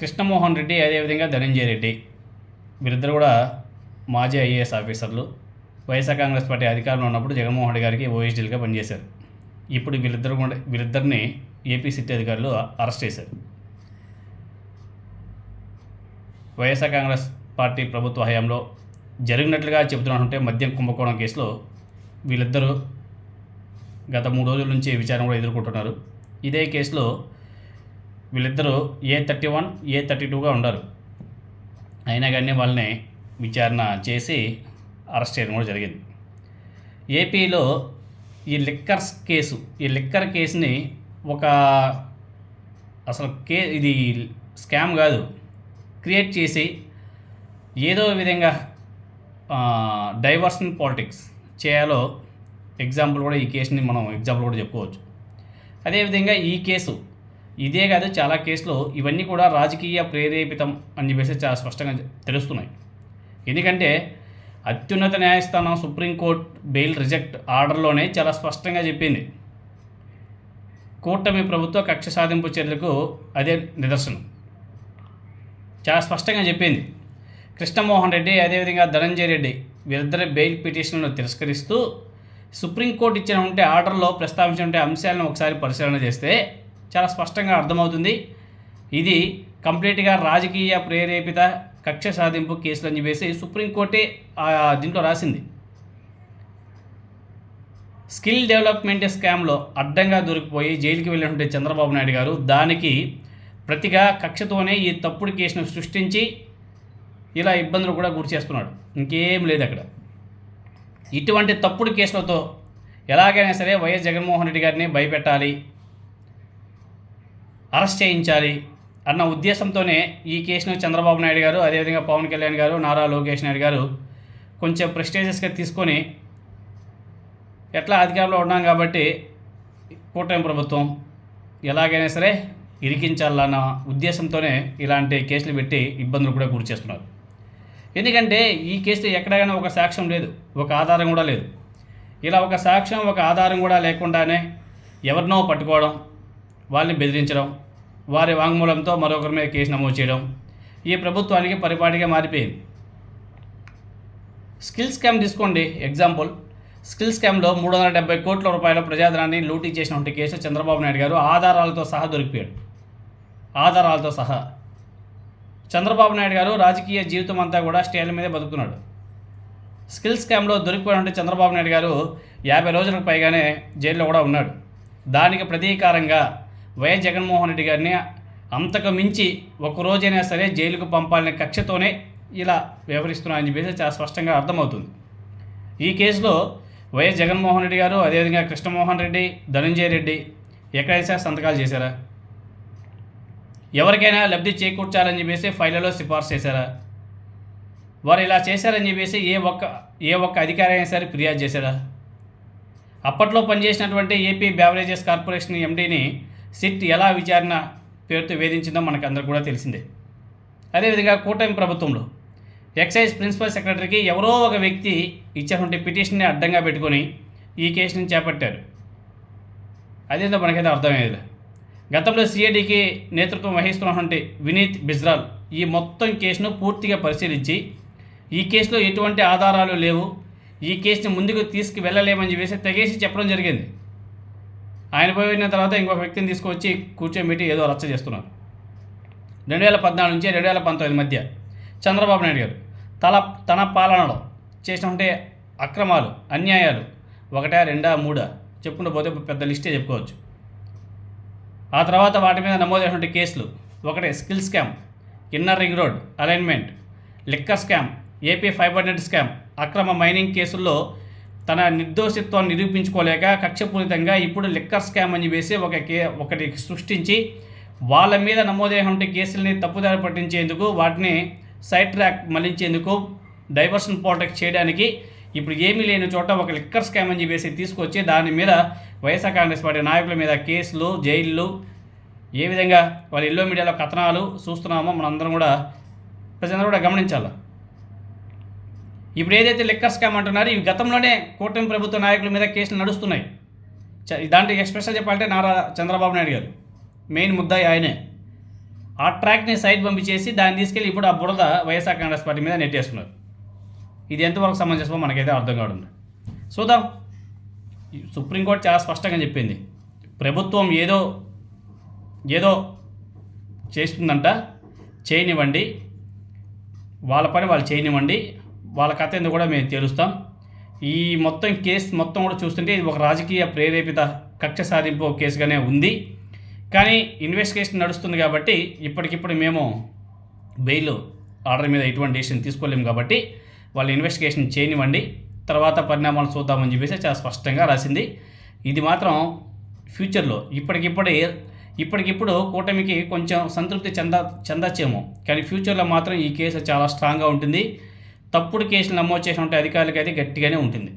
కృష్ణమోహన్ రెడ్డి అదేవిధంగా ధనంజయ రెడ్డి. వీరిద్దరు కూడా మాజీ ఐఏఎస్ ఆఫీసర్లు. వైఎస్ఆర్ కాంగ్రెస్ పార్టీ అధికారంలో ఉన్నప్పుడు జగన్మోహన్ రెడ్డి గారికి ఓఎస్డీలుగా పనిచేశారు. ఇప్పుడు వీళ్ళిద్దరు కూడా వీరిద్దరిని ఏపీ సిటీ అధికారులు అరెస్ట్ చేశారు. వైఎస్ఆర్ కాంగ్రెస్ పార్టీ ప్రభుత్వ హయాంలో జరిగినట్లుగా చెబుతున్నారంటే మద్యం కుంభకోణం కేసులో వీళ్ళిద్దరూ గత మూడు రోజుల నుంచి విచారణ కూడా ఎదుర్కొంటున్నారు. ఇదే కేసులో వీళ్ళిద్దరూ A thirty one A thirty టూగా ఉండరు. అయినా కానీ వాళ్ళని విచారణ చేసి అరెస్ట్ చేయడం కూడా జరిగింది. ఏపీలో ఈ లిక్కర్స్ కేసు ఈ లిక్కర్ కేసుని ఒక అసలు కే ఇది స్కామ్ కాదు. క్రియేట్ చేసి ఏదో విధంగా డైవర్షన్ పాలిటిక్స్ చేయాలో ఎగ్జాంపుల్ కూడా ఈ కేసుని మనం ఎగ్జాంపుల్ కూడా చెప్పుకోవచ్చు. అదేవిధంగా ఈ కేసు ఇదే కాదు చాలా కేసులు ఇవన్నీ కూడా రాజకీయ ప్రేరేపితం అని చెప్పేసి చాలా స్పష్టంగా తెలుస్తున్నాయి. ఎందుకంటే అత్యున్నత న్యాయస్థానం సుప్రీంకోర్టు బెయిల్ రిజెక్ట్ ఆర్డర్లోనే చాలా స్పష్టంగా చెప్పింది. కూటమి ప్రభుత్వ కక్ష సాధింపు చర్యలకు అదే నిదర్శనం. చాలా స్పష్టంగా చెప్పింది. కృష్ణమోహన్ రెడ్డి అదేవిధంగా ధనంజయ రెడ్డి వీరిద్దరి బెయిల్ పిటిషన్లను తిరస్కరిస్తూ సుప్రీంకోర్టు ఇచ్చిన ఉంటే ఆర్డర్లో ప్రస్తావించిన ఉంటే అంశాలను ఒకసారి పరిశీలన చేస్తే చాలా స్పష్టంగా అర్థమవుతుంది. ఇది కంప్లీట్గా రాజకీయ ప్రేరేపిత కక్ష సాధింపు కేసులు అని చెప్పేసి సుప్రీంకోర్టే దీంట్లో రాసింది. స్కిల్ డెవలప్మెంట్ స్కామ్లో అడ్డంగా దొరికిపోయి జైలుకి వెళ్ళినటువంటి చంద్రబాబు నాయుడు గారు దానికి ప్రతిగా కక్షతోనే ఈ తప్పుడు కేసును సృష్టించి ఇలా ఇబ్బందులు కూడా గురి చేస్తున్నాడు. ఇంకేం లేదు అక్కడ. ఇటువంటి తప్పుడు కేసులతో ఎలాగైనా సరే వైఎస్ జగన్మోహన్ రెడ్డి గారిని భయపెట్టాలి. అరెస్ట్ చేయించాలి అన్న ఉద్దేశంతోనే ఈ కేసును చంద్రబాబు నాయుడు గారు అదేవిధంగా పవన్ కళ్యాణ్ గారు నారా లోకేష్ నాయుడు గారు కొంచెం ప్రెస్టేజియస్గా తీసుకొని ఎట్లా అధికారంలో ఉన్నాం కాబట్టి కూటమి ప్రభుత్వం ఎలాగైనా సరే ఇరికించాలన్న ఉద్దేశంతోనే ఇలాంటి కేసులు పెట్టి ఇబ్బందులు కూడా గురి చేస్తున్నారు. ఎందుకంటే ఈ కేసులో ఎక్కడైనా ఒక సాక్ష్యం లేదు ఒక ఆధారం కూడా లేదు. ఇలా ఒక సాక్ష్యం ఒక ఆధారం కూడా లేకుండానే ఎవరినో పట్టుకోవడం వాళ్ళని బెదిరించడం వారి వాంగ్మూలంతో మరొకరి మీద కేసు నమోదు చేయడం ఈ ప్రభుత్వానికి పరిపాటిగా మారిపోయింది. స్కిల్ స్కామ్ తీసుకోండి. ఎగ్జాంపుల్ స్కిల్ స్కామ్లో మూడు వందల డెబ్బై కోట్ల రూపాయల ప్రజాధనాన్ని లూటీ చేసినటువంటి కేసు చంద్రబాబు నాయుడు గారు ఆధారాలతో సహా దొరికిపోయాడు. ఆధారాలతో సహా. చంద్రబాబు నాయుడు గారు రాజకీయ జీవితం అంతా కూడా స్టేల మీదే బతుకున్నాడు స్కిల్ స్కామ్లో దొరికిపోయినటువంటి చంద్రబాబు నాయుడు గారు యాభై రోజులకు పైగానే జైల్లో కూడా ఉన్నాడు. దానికి ప్రతీకారంగా వైఎస్ జగన్మోహన్ రెడ్డి గారిని అంతకు మించి ఒక రోజైనా సరే జైలుకు పంపాలనే కక్షతోనే ఇలా వ్యవహరిస్తున్నారని చెప్పేసి చాలా స్పష్టంగా అర్థమవుతుంది. ఈ కేసులో వైఎస్ జగన్మోహన్ రెడ్డి గారు అదేవిధంగా కృష్ణమోహన్ రెడ్డి ధనంజయ రెడ్డి ఎక్కడైనా సంతకాలు చేశారా? ఎవరికైనా లబ్ధి చేకూర్చాలని చెప్పేసి ఫైళ్ళలో సిఫార్సు చేశారా? వారు ఇలా చేశారని చెప్పేసి ఏ ఒక్క ఏ ఒక్క అధికారి అయినా సరే ఫిర్యాదు చేశారా? అప్పట్లో పనిచేసినటువంటి ఏపీ బ్యావరేజెస్ కార్పొరేషన్ ఎండీని సిట్ ఎలా విచారణ పేరుతో వేధించిందో మనకు అందరికి కూడా తెలిసిందే. అదేవిధంగా కూటమి ప్రభుత్వంలో ఎక్సైజ్ ప్రిన్సిపల్ సెక్రటరీకి ఎవరో ఒక వ్యక్తి ఇచ్చినటువంటి పిటిషన్ని అడ్డంగా పెట్టుకొని ఈ కేసుని చేపట్టారు. అదేందో మనకైతే అర్థమయ్యేది గతంలో సిఐడికి నేతృత్వం వహిస్తున్నటువంటి వినీత్ బిజ్రాల్ ఈ మొత్తం కేసును పూర్తిగా పరిశీలించి ఈ కేసులో ఎటువంటి ఆధారాలు లేవు ఈ కేసుని ముందుకు తీసుకు వెళ్ళలేమని చెప్పేసి తెగేసి చెప్పడం జరిగింది. ఆయన పోయిన తర్వాత ఇంకొక వ్యక్తిని తీసుకొచ్చి కూర్చోబెట్టి ఏదో రచ్చ చేస్తున్నారు. రెండు వేల పద్నాలుగు నుంచి రెండు వేల పంతొమ్మిది మధ్య చంద్రబాబు నాయుడు గారు తల తన పాలనలో చేసినటువంటి అక్రమాలు అన్యాయాలు ఒకటా రెండా మూడా చెప్పుకుంటూ పోతే పెద్ద లిస్టే చెప్పుకోవచ్చు. ఆ తర్వాత వాటి మీద నమోదైనటువంటి కేసులు ఒకటే skill scam inner ring road alignment liquor scam AP fibre net scam అక్రమ మైనింగ్ కేసుల్లో తన నిర్దోషిత్వాన్ని నిరూపించుకోలేక కక్షపూరితంగా ఇప్పుడు లిక్కర్ స్కామ్ అని వేసి ఒక కే ఒకటి సృష్టించి వాళ్ళ మీద నమోదైనటువంటి కేసుల్ని తప్పుదారి పట్టించేందుకు వాటిని సైడ్ ట్రాక్ మళ్ళించేందుకు డైవర్షన్ ప్రోటెక్ట్ చేయడానికి ఇప్పుడు ఏమీ లేని చోట ఒక లిక్కర్ స్కామ్ అని చెప్పేసి తీసుకొచ్చి దాని మీద వైఎస్ఆర్ కాంగ్రెస్ పార్టీ నాయకుల మీద కేసులు జైళ్ళు ఏ విధంగా వాళ్ళ ఎల్లో మీడియాలో కథనాలు చూస్తున్నామో మనందరం కూడా ప్రజలందరూ కూడా గమనించాలి? ఇప్పుడు ఏదైతే లెక్కర్ స్కామ్ అంటున్నారో ఇవి గతంలోనే కూటమి ప్రభుత్వ నాయకుల మీద కేసులు నడుస్తున్నాయి. చ- దాంట్లో ఎక్స్ప్రెషన్ చెప్పాలంటే నారా చంద్రబాబు నాయుడు గారు మెయిన్ ముద్దాయి ఆయనే. ఆ ట్రాక్ని సైడ్ పంపించేసి దాన్ని తీసుకెళ్ళి ఇప్పుడు ఆ బురద వైఎస్ఆర్ కాంగ్రెస్ పార్టీ మీద నెట్టేస్తున్నారు. ఇది ఎంతవరకు సమంజసమో మనకైతే అర్థం కావడం చూద్దాం. ఈ సుప్రీంకోర్టు చాలా స్పష్టంగా చెప్పింది. ప్రభుత్వం ఏదో ఏదో చేస్తుందంట చేయనివ్వండి. వాళ్ళ పని వాళ్ళు చేయనివ్వండి. వాళ్ళ కథ ఏందో కూడా మేము తెలుస్తాం. ఈ మొత్తం కేసు మొత్తం కూడా చూస్తుంటే ఇది ఒక రాజకీయ ప్రేరేపిత కక్ష సాధింపు కేసుగానే ఉంది. కానీ ఇన్వెస్టిగేషన్ నడుస్తుంది కాబట్టి ఇప్పటికిప్పుడు మేము బెయిల్ ఆర్డర్ మీద ఎటువంటి డెసిషన్ తీసుకోలేము కాబట్టి వాళ్ళు ఇన్వెస్టిగేషన్ చేయనివ్వండి. తర్వాత పరిణామాలు చూద్దామని చెప్పేసి చాలా స్పష్టంగా రాసింది. ఇది మాత్రం ఫ్యూచర్లో ఇప్పటికిప్పుడే ఇప్పటికిప్పుడు కూటమికి కొంచెం సంతృప్తి చెంద చెందచ్చేమో. కానీ ఫ్యూచర్లో మాత్రం ఈ కేసు చాలా స్ట్రాంగ్గా ఉంటుంది. తప్పుడు కేసులు నమోదు చేసినటువంటి అధికారులకి అయితే గట్టిగానే ఉంటుంది.